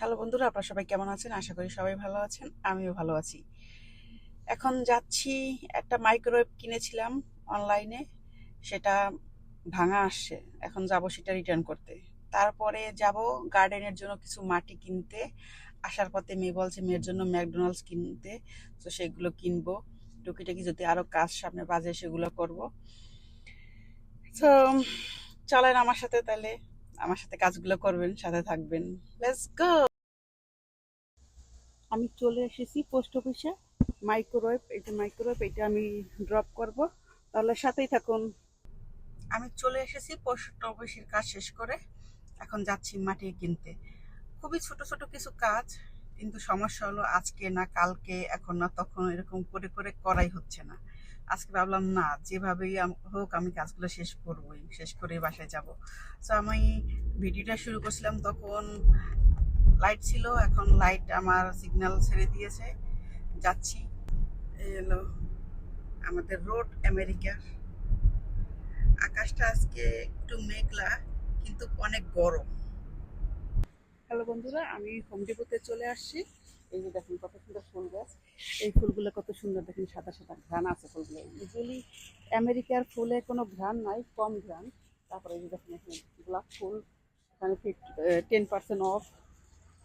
Hello বন্ধুরা, আপনারা সবাই কেমন আছেন? আশা করি সবাই ভালো আছেন, আমিও ভালো আছি। এখন যাচ্ছি, একটা মাইক্রোওয়েভ কিনেছিলাম অনলাইনে সেটা ভাঙা আসছে, এখন যাব সেটা রিটার্ন করতে। তারপরে যাব গার্ডেনের জন্য কিছু মাটি কিনতে, আসার পথে মেয়ে বলছে মেয়ের জন্য ম্যাকডোনাল্ডস কিনতে, তো সেগুলো কিনবো, টুকিটাকি যদি আরও কাজ সামনে বাজে সেগুলো করব। তো, চলেন আমার সাথে তাহলে, আমার সাথে কাজগুলো করবেন, সাথে থাকবেন। লেটস গো আমি চলে এসেছি পোস্ট অফিসে। মাইক্রোওয়েভ এটা মাইক্রোওয়েভ, এটা আমি ড্রপ করব। তাহলে সাথেই থাকুন। আমি চলে এসেছি পোস্ট অফিসের কাজ শেষ করে। এখন যাচ্ছি মাটি কিনতে। খুবই ছোট ছোট কিছু কাজ, কিন্তু সমস্যা হলো আজকে না কালকে, এখন না তখন এরকম করে করে করাই হচ্ছে না। আজকে ভাবলাম, না, যেভাবেই হোক, আমি কাজগুলো শেষ করবই, শেষ করে বাসায় যাব। তো আমি ভিডিওটা শুরু করছিলাম তখন লাইট ছিল, এখন লাইট আমার সিগন্যাল ছেড়ে দিয়েছে। যাচ্ছি। এই হলো আমাদের রোড আমেরিকা আকাশটা আজকে একটু মেঘলা, কিন্তু অনেক গরম। হ্যালো বন্ধুরা, আমি হোম ডিপোতে চলে আসছি। এই যে দেখেন কত সুন্দর ফুল গাছ। এই ফুলগুলো কত সুন্দর, দেখেন সাদা সাদা ঘ্রাণ আছে ফুলগুলো। ইউজুয়ালি আমেরিকার ফুলে কোনো ঘ্রাণ নাই, কম ঘ্রাণ। তারপরে এই যে দেখেন এখানে গোলাপ ফুল, এখানে টেন পার্সেন্ট অফ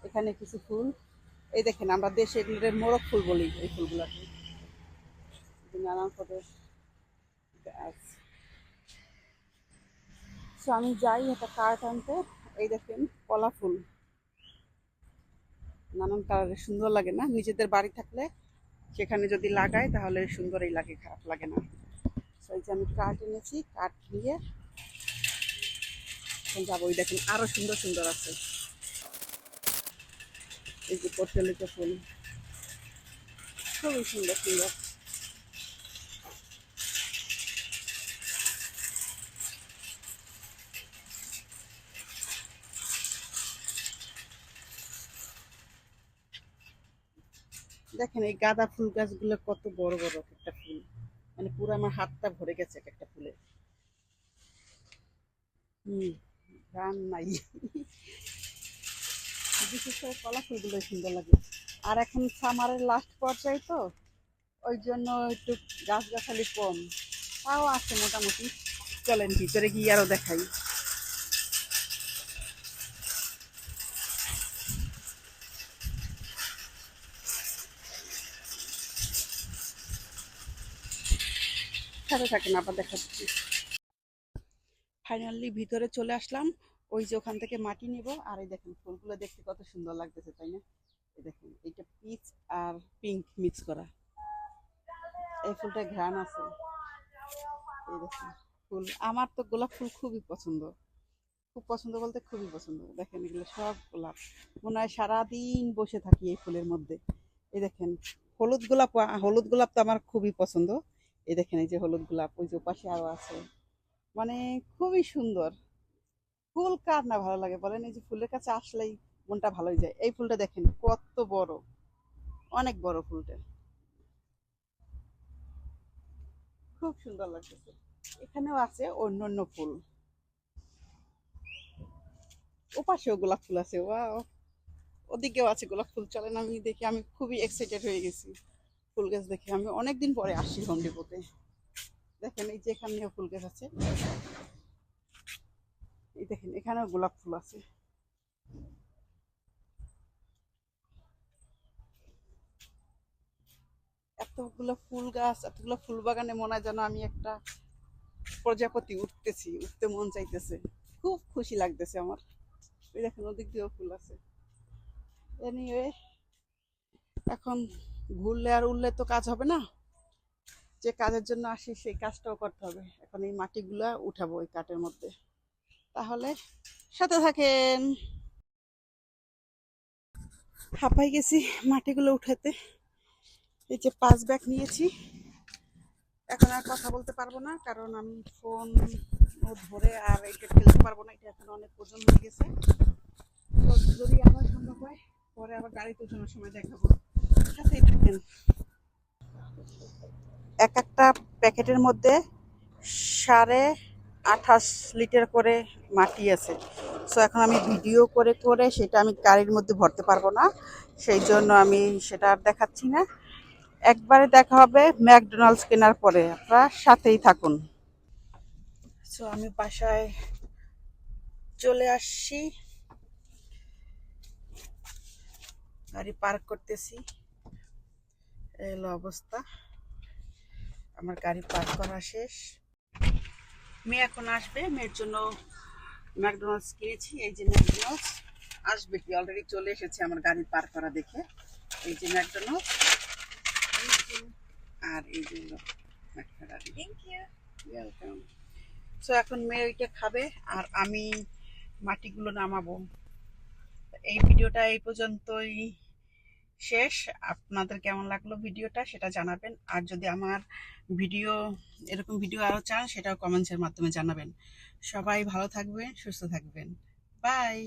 এখানে কিছু ফুল। এই দেখেন আমরা দেশে এগুলোর মোরগ ফুল বলি এই ফুলগুলোকে। নানান So, আমি যাই একটা কার্ট আনতে। এই দেখেন কলা ফুল। নানান কালারের সুন্দর লাগে না? নিজেদের বাড়ি থাকলে সেখানে যদি লাগাই তাহলে সুন্দরই লাগে খারাপ লাগে না। So, এই যে আমি কার্ট এনেছি কার্ট নিয়ে। যাব ওই দেখেন আরও সুন্দর সুন্দর আছে। এই যে পটলিকা ফুল খুবই সুন্দর সুন্দর। দেখেন এই গাঁদা ফুল গাছগুলো কত বড় বড় একটা ফুল। মানে পুরো আমার হাতটা ভরে গেছে এক একটা ফুলে হুম নাই বিশেষ করে কলা ফুলগুলো সুন্দর লাগে। আর এখন সামারের লাস্ট পর্যায়ে তো, ওই জন্য একটু গাছ গাছালি কম। তাও আছে মোটামুটি। চলেন ভিতরে গিয়ে আরও দেখাই। থাকেন, আবার দেখাচ্ছি। ফাইনালি ভিতরে চলে আসলাম। ওই যে ওখান থেকে মাটি নিব, আর এই দেখেন ফুলগুলো দেখতে কত সুন্দর লাগতেছে, তাই না? এই দেখেন, এইটা পিচ আর পিঙ্ক মিক্স করা। এই ফুলটা ঘ্রাণ আছে। এই দেখেন, ফুল, আমার তো গোলাপ ফুল খুবই পছন্দ। খুব পছন্দ বলতে খুবই পছন্দ। দেখেন এগুলো সব গোলাপ। মনে হয় সারাদিন বসে থাকি এই ফুলের মধ্যে। এই দেখেন, হলুদ গোলাপ হলুদ গোলাপ তো আমার খুবই পছন্দ। এই দেখেন, এই যে হলুদ গোলাপ, ওই যে পাশে আরও আছে। মানে খুবই সুন্দর। ফুল কার না ভালো লাগে? বলেন এই যে ফুলের কাছে আসলেই মনটা ভালো হয়ে যায়। এই ফুলটা দেখেন, কত বড়। অনেক বড় ফুলটা। খুব সুন্দর লাগতেছে। এখানেও আছে অন্য অন্য ফুল। ওপাশেও গোলাপ ফুল আছে, ওয়াও। ওদিকেও আছে গোলাপ ফুল, চলেন আমি দেখি, আমি খুবই এক্সাইটেড হয়ে গেছি ফুল গাছ দেখে। আমি অনেকদিন পরে আসি হোম ডিপোতে দেখেন এই যে এখানেও ফুল গাছ আছে। এই দেখেন, এখানেও গোলাপ ফুল আছে। এতগুলো ফুল গাছ, এতগুলো ফুল বাগানে মনে হয় যেন আমি একটা প্রজাপতি উঠতেছি, উঠতে মন চাইতেছে। খুব খুশি লাগতেছে আমার। ওই দেখেন, ওদিক দিয়েও ফুল আছে। এনিওয়ে এখন ঘুরলে আর উঠলে তো কাজ হবে না। যে কাজের জন্য আসি, সেই কাজটাও করতে হবে। এখন এই মাটিগুলা উঠাবো ওই কাঠের মধ্যে। তাহলে সাথে থাকেন। হাঁপাই গেছি মাটিগুলো উঠাতে। এই যে পাঁচ ব্যাগ নিয়েছি। এখন আর কথা বলতে পারব না, কারণ আমি ফোন ধরে আর এটা ফেলতে পারব না, এটা এখন অনেক ওজন হয়ে গেছে। তো যদি আবার সম্ভব হয়, পরে আবার গাড়িতে ওঠানোর সময় দেখাবো। সাথেই থাকেন। এক একটা প্যাকেটের মধ্যে সাড়ে আঠাশ লিটার করে মাটি আছে। সো এখন আমি ভিডিও করে করে সেটা আমি গাড়ির মধ্যে ভরতে পারব না। সেই জন্য আমি সেটা আর দেখাচ্ছি না। একবারে দেখা হবে ম্যাকডোনাল্ডস কেনার পরে। আপনারা সাথেই থাকুন। সো আমি বাসায় চলে আসছি। গাড়ি পার্ক করতেছি। এলো অবস্থা। আমার গাড়ি পার্ক করা শেষ। মেয়ে এখন আসবে মেয়ের জন্য ম্যাকডোনাল্ডস কিনেছি এই যে ম্যাকডোনাল্ডস। আসবে কি? অলরেডি চলে এসেছে আমার গাড়ি পার করা দেখে। এই যে ম্যাকডোনাল্ডস। আর এই যে. ওয়েলকাম সো এখন মেয়ে ওইটা খাবে আর আমি মাটিগুলো নামাবো। এই ভিডিওটা এই পর্যন্তই। শেষ। আপনাদের কেমন লাগল ভিডিওটা সেটা জানাবেন। আর যদি আমার ভিডিও, এরকম ভিডিও আরও চান, সেটাও কমেন্টসের মাধ্যমে জানাবেন। সবাই ভালো থাকবেন, সুস্থ থাকবেন। বাই